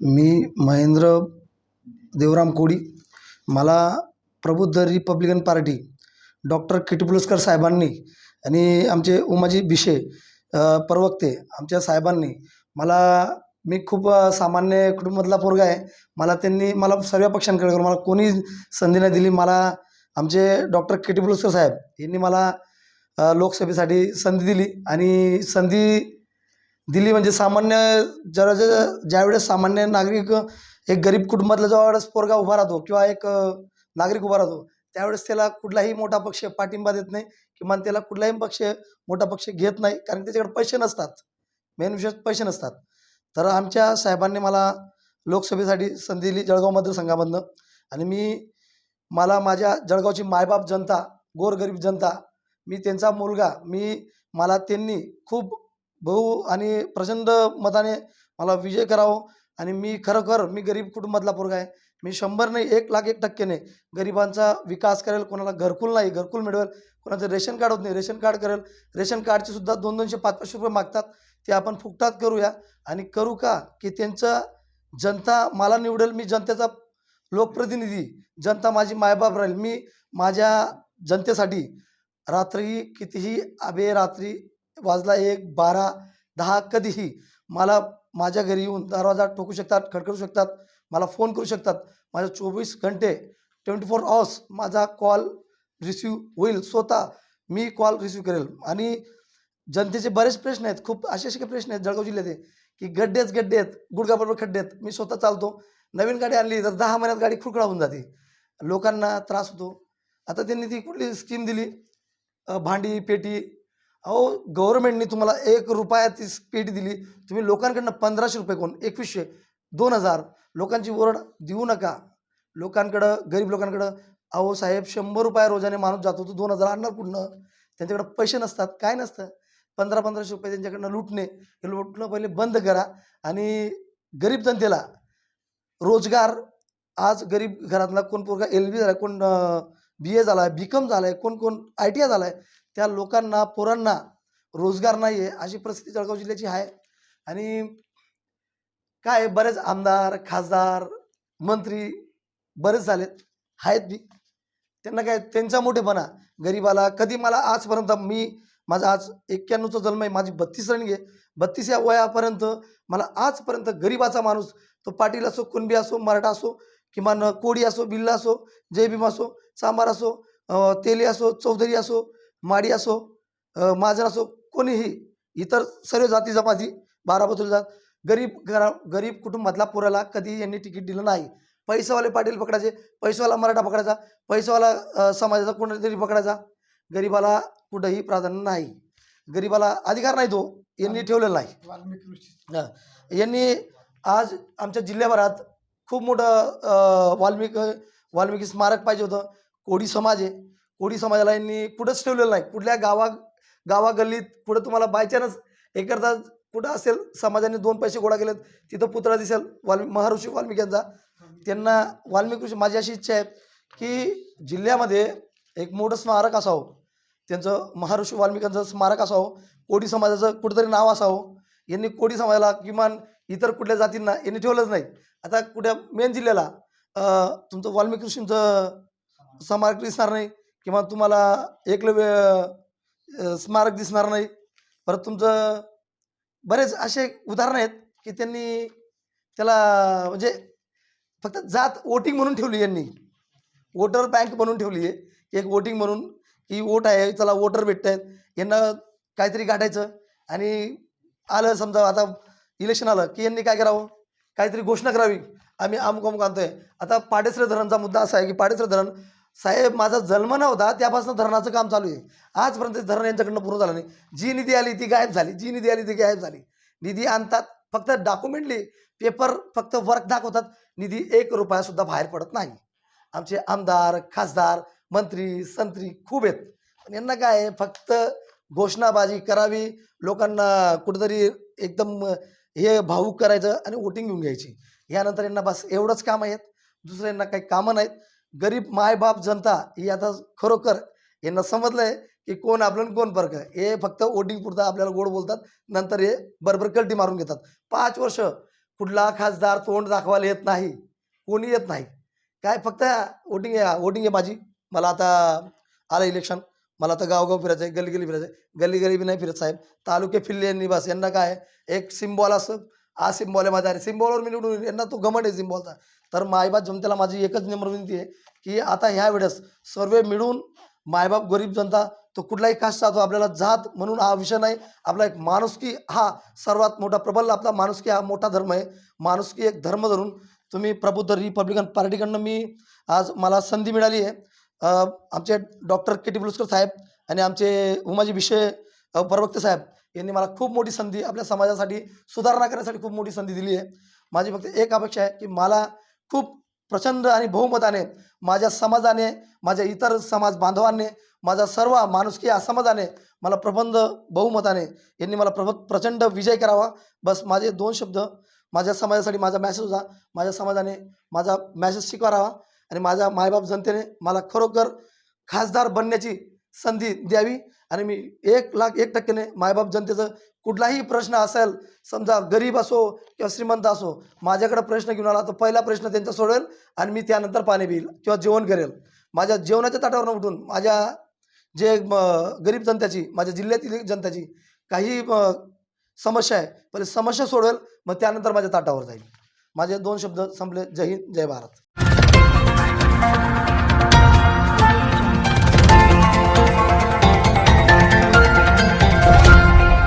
मी महेंद्र देवराम कोडी. मला प्रबुद्ध रिपब्लिकन पार्टी डॉक्टर किटपुलस्कर साहेबांनी आणि आमचे उमाजी भिशे प्रवक्ते आमच्या साहेबांनी मला मी खूप सामान्य कुटुंबातला पोरगा आहे. मला त्यांनी मला सर्व पक्षांकडे करून मला कोणी संधी नाही दिली. मला आमचे डॉक्टर किटपुलस्कर साहेब यांनी मला लोकसभेसाठी संधी दिली आणि संधी दिली म्हणजे सामान्य जरा ज- ज्यावेळेस सामान्य नागरिक एक गरीब कुटुंबातला ज्यावेळेस पोरगा उभा राहतो किंवा एक नागरिक उभा राहतो त्यावेळेस त्याला कुठलाही मोठा पक्ष पाठिंबा देत नाही किमान त्याला कुठलाही पक्ष मोठा पक्ष घेत नाही कारण त्याच्याकडे पैसे नसतात. मेन विषय पैसे नसतात. तर आमच्या साहेबांनी मला लोकसभेसाठी संधी दिली जळगाव मतदारसंघामधनं आणि मी मला माझ्या जळगावची मायबाप जनता गोरगरीब जनता मी त्यांचा मुलगा मी मला त्यांनी खूप बहु आणि प्रचंड मताने मला विजय करावं आणि मी खरोखर मी गरीब कुटुंबातला पोरगा आहे. मी शंभर नाही एक लाख एक टक्केने गरिबांचा विकास करेल कोणाला घरकुल नाही घरकुल मिळवेल कोणाचं रेशन कार्ड होत नाही रेशन कार्ड करेल. रेशन कार्डचे सुद्धा दोन दोनशे पाच पाचशे रुपये मागतात ते आपण फुकटात करूया आणि करू का? की त्यांचं जनता मला निवडेल मी जनतेचा लोकप्रतिनिधी जनता माझी मायबाप राहील. मी माझ्या जनतेसाठी रात्री कितीही आबे रात्री वाजला एक बारा दहा कधीही. मला माझ्या घरी येऊन दरवाजा ठोकू शकतात खडखडू शकतात मला फोन करू शकतात. माझ्या चोवीस घंटे ट्वेंटी फोर आवर्स माझा कॉल रिसिव्ह होईल स्वतः. मी कॉल रिसिव्ह करेल. आणि जनतेचे बरेच प्रश्न आहेत. खूप असे असे काही प्रश्न आहेत जळगाव जिल्ह्यात की गड्डेच गड्डे आहेत. गुडघाबरोबर खड्डे आहेत. मी स्वतः चालतो. नवीन गाडी आणली तर दहा महिन्यात गाडी खुरखडा होऊन जाते. लोकांना त्रास होतो. आता त्यांनी ती कुठली स्कीम दिली? भांडी पेटी अहो गव्हर्नमेंटने तुम्हाला एक रुपयाची ती पेटी दिली. तुम्ही लोकांकडनं पंधराशे रुपये कोण एकवीसशे दोन हजार लोकांची ओरड देऊ नका. लोकांकडं गरीब लोकांकडं अहो साहेब शंभर रुपये रोजाने माणूस जातो तो दोन हजार आणणार कुठनं? त्यांच्याकडं पैसे नसतात काय नसतं? पंधरा पंधराशे रुपये त्यांच्याकडनं लुटणे हे लुटणं पहिले बंद करा आणि गरीब जनतेला रोजगार आज गरीब घरातला कोण पोरगा एल बी झाला कोण बी ए झाला आहे बी कॉम झाला आहे कोण कोण आय टी आय झाला आहे त्या लोकांना पोरांना रोजगार नाही आहे अशी परिस्थिती जळगाव जिल्ह्याची आहे. आणि काय आहे, बरेच आमदार खासदार मंत्री बरेच झालेत आहेत बी. त्यांना काय त्यांचा मोठेपणा गरीबाला कधी मला आजपर्यंत मी माझा आज एक्क्याण्णवचा जन्म आहे माझी बत्तीस रनिंग आहे. बत्तीस या वयापर्यंत मला आजपर्यंत गरीबाचा माणूस तो पाटील असो कुणबी असो मराठा असो किमान कोडी असो बिल्ला असो जय भीम असो सांबार असो तेली असो चौधरी असो माडी असो महाजन असो कोणीही इतर सर्व जाती जमाती बारा बदल जात गरीब घरा गरीब कुटुंबातला पोराला कधी यांनी तिकीट दिलं नाही. पैसेवाले पाटील पकडायचे पैसेवाला मराठा पकडायचा पैसेवाला समाजाचा कोणतरी पकडायचा. गरीबाला कुठंही प्राधान्य नाही. गरीबाला अधिकार नाही तो यांनी ठेवलेला नाही. यांनी आज आमच्या जिल्ह्याभरात खूप मोठं वाल्मिकी वाल्मिकी स्मारक पाहिजे होतं. कोळी समाज आहे. कोळी समाजाला यांनी कुठंच ठेवलेलं नाही. कुठल्या गावा गावागल्लीत कुठं तुम्हाला बायचान्स एखादा कुठं असेल समाजाने दोन पैसे गोळा केलेत तिथं पुतळा दिसेल वाल्मी महर्षी वाल्मिकी यांचा त्यांना वाल्मिकी ऋषी माझी अशी इच्छा आहे की जिल्ह्यामध्ये एक मोठं स्मारक असावं. त्यांचं महर्षी वाल्मिकांचं स्मारक असावं. कोडी समाजाचं कुठंतरी नाव असावं. यांनी कोडी समाजाला किमान इतर कुठल्या जातींना यांनी ठेवलंच नाही. आता कुठल्या मेन जिल्ह्याला तुमचं वाल्मिकी ऋषींचं स्मारक दिसणार नाही. किंवा तुम्हाला एकलव्य स्मारक दिसणार नाही. परत तुमचं बरेच असे उदाहरणं आहेत की त्यांनी त्याला म्हणजे फक्त जात वोटिंग म्हणून ठेवली यांनी. वोटर बँक म्हणून ठेवली आहे. एक वोटिंग म्हणून की वोट आहे चला वोटर भेटत आहेत यांना काहीतरी गाठायचं आणि आलं समजा आता इलेक्शन आलं की यांनी काय करावं? काहीतरी घोषणा करावी. आम्ही अमुक अमुक आणतोय. आता पाडेसरे धरणचा मुद्दा असा आहे की पाडेसरे धरण साहेब माझा जन्म नव्हता त्यापासून धरणाचं काम चालू आहे. आजपर्यंत धरण यांच्याकडनं पूर्ण झालं नाही. जी निधी आली ती गायब झाली. जी निधी आली ती गायब झाली. निधी आणतात फक्त डॉक्युमेंटली पेपर फक्त वर्क दाखवतात. निधी एक रुपयासुद्धा बाहेर पडत नाही. आमचे आमदार खासदार मंत्री संत्री खूप आहेत. पण यांना काय आहे, फक्त घोषणाबाजी करावी लोकांना कुठंतरी एकदम हे भाऊक करायचं आणि वोटिंग घेऊन घ्यायची. यानंतर यांना बस एवढंच काम आहेत. दुसऱ्यांना काही कामं नाहीत. गरीब मायबाप जनता ही आता खरोखर यांना आहे की कोण आपलं कोण कोण आहे हे फक्त वोटिंग पुरतं आपल्याला गोड बोलतात नंतर हे बरोबर कल्टी मारून घेतात. पाच वर्ष कुठला खासदार तोंड दाखवायला येत नाही कोणी येत नाही. काय फक्त वोटिंग आहे वोटिंग आहे माझी. मला आता आलं इलेक्शन मला आता गावगाव फिरायचं आहे गली गली फिरायचं आहे. गली गली बी नाही फिरत साहेब. तालुके फिरले निवास. यांना काय एक सिम्बॉल असं हा सिम्बॉल आहे माझा सिम्बॉलवर मी निवडून येईन. यांना तो घमंड आहे सिम्बॉलचा तर मायबाप जनतेला माझी एकच नम्र विनंती आहे की आता ह्या वेळेस सर्व मिळून मायबाप गरीब जनता तो कुठलाही कास्ट राहतो आपल्याला जात म्हणून हा विषय नाही. आपला एक माणुसकी हा सर्वात मोठा प्रबल आपला माणुसकी हा मोठा धर्म आहे. माणुसकी एक धर्म धरून तुम्ही प्रबुद्ध रिपब्लिकन पार्टीकडनं मी आज मला संधी मिळाली आहे. आमचे डॉक्टर के टी बुलस्कर साहेब आणि आमचे उमाजी विषय प्रवक्ते साहेब यांनी मला खूप मोठी संधी आपल्या समाजासाठी सुधारणा करण्यासाठी खूप मोठी संधी दिली आहे. माझी फक्त एक अपेक्षा आहे की मला खूप प्रचंड आणि बहुमताने माझ्या समाजाने माझ्या इतर समाज बांधवांनी माझा सर्व माणुसकी या समाजाने मला प्रबंध बहुमताने यांनी मला प्रबंध प्रचंड विजय करावा. बस माझे दोन शब्द. माझ्या समाजासाठी माझा मॅसेज होता. माझ्या समाजाने माझा मॅसेज स्वीकारावा. आणि माझ्या मायबाप जनतेने मला खरोखर खासदार बनण्याची संधी द्यावी. आणि मी एक लाख एक टक्क्याने मायबाप जनतेचं कुठलाही प्रश्न असेल समजा गरीब असो किंवा श्रीमंत असो माझ्याकडे प्रश्न घेऊन आला तर पहिला प्रश्न त्यांचा सोडेल आणि मी त्यानंतर पाणी पिईल किंवा जेवण करेल. माझ्या जेवणाच्या ताटावरनं उठून माझ्या जे गरीब जनतेची माझ्या जिल्ह्यातील जनतेची काही समस्या आहे पहिले समस्या सोडवेल मग त्यानंतर माझ्या ताटावर जाईल. माझे दोन शब्द संपले. जय हिंद जय भारत.